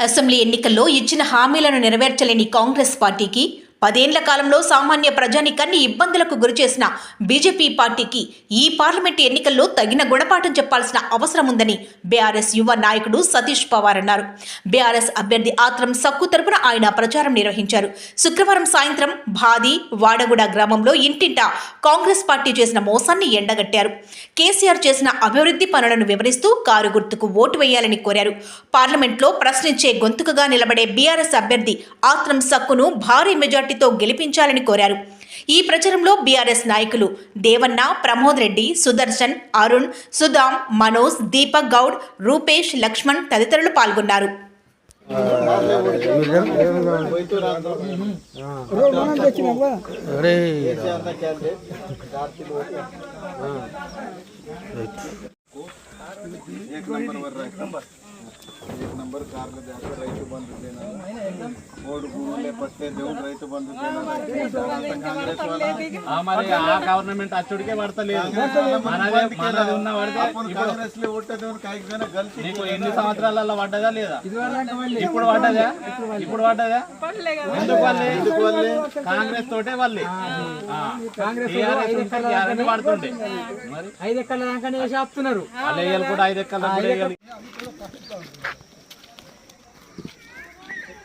Assembly ఎన్నికల్లో ఇచ్చిన హామీలను నెరవేర్చలేని కాంగ్రెస్ పార్టీకి పదేండ్ల కాలంలో సామాన్య ప్రజానికాన్ని ఇబ్బందులకు గురిచేసిన బీజేపీ పార్టీకి ఈ పార్లమెంటు ఎన్నికల్లో తగిన గుణపాఠం చెప్పాల్సిన అవసరం ఉందని బీఆర్ఎస్ యువ నాయకుడు సతీష్ పవార్ అన్నారు. బీఆర్ఎస్ అభ్యర్థి ఆత్రం సక్కు తరపున ఆయన ప్రచారం నిర్వహించారు. శుక్రవారం సాయంత్రం భాది వాడగూడ గ్రామంలో ఇంటింటా కాంగ్రెస్ పార్టీ చేసిన మోసాన్ని ఎండగట్టారు. కేసీఆర్ చేసిన అభివృద్ధి పనులను వివరిస్తూ కారు గుర్తుకు ఓటు వేయాలని కోరారు. పార్లమెంట్లో ప్రశ్నించే గొంతుకగా నిలబడే బీఆర్ఎస్ అభ్యర్థి ఆత్రం సక్కును భారీ మెజార్టీతో గెలిపించాలని కోరారు ఈ ప్రచారంలో బీఆర్ఎస్ నాయకులు దేవన్న ప్రమోద్ రెడ్డి సుదర్శన్ అరుణ్ సుధామ్ మనోజ్ దీపక్ గౌడ్ రూపేష్ లక్ష్మణ్ తదితరులు పాల్గొన్నారు अरे एक नंबर वर राईट नंबर एक नंबर నంబర్ కార్లు దాకా రైతు బంధు ఆ గవర్నమెంట్ అచ్చుడికే పడతలేదు. ఎన్ని సంవత్సరాల పడ్డదా లేదా? ఇప్పుడు పడ్డదా? ఇప్పుడు పడ్డదా? ఎందుకు వాళ్ళే కాంగ్రెస్ తోటే వాళ్ళే కాంగ్రెస్ పడుతుండే. ఐదు ఎక్కల దాకానే వేసి కూడా ఐదు ఎక్కల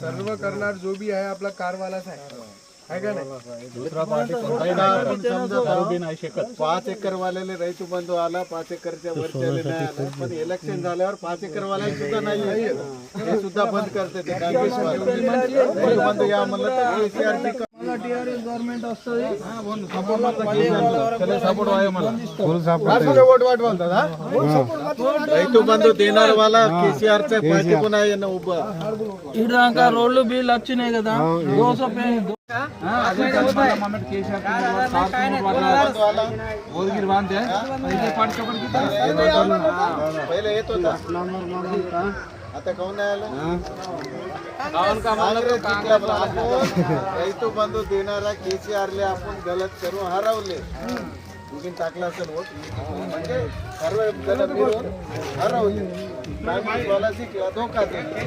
सर्व करणार जो भी आहे आपला कारवालाच आहे. है का नाही? बी नाही शकत. पाच एकर वाल्याले रೈತ बंधू आला पाच एकरच्या वरच्याले नाही आला. पण इलेक्शन झाल्यावर पाच एकर वाल्या सुद्धा नाही हे सुद्धा बंद करते ते. काँग्रेस वाले रೈತ बंधू या म्हणलं तर గవర్నమెంట్ వస్తుంది. రైతు బంధు తినారు వాళ్ళ కేసీఆర్ ఇడాక రోడ్లు బిల్లు వచ్చినాయి కదా. ఓదగిరి आता काऊन नाही आला? ऋतू बंधू देणारा केसीआरले आपण गलत करून हरवले. तुम्ही टाकला असेल वोट. म्हणजे सर्व जण मिळून हरवले. धोका दिला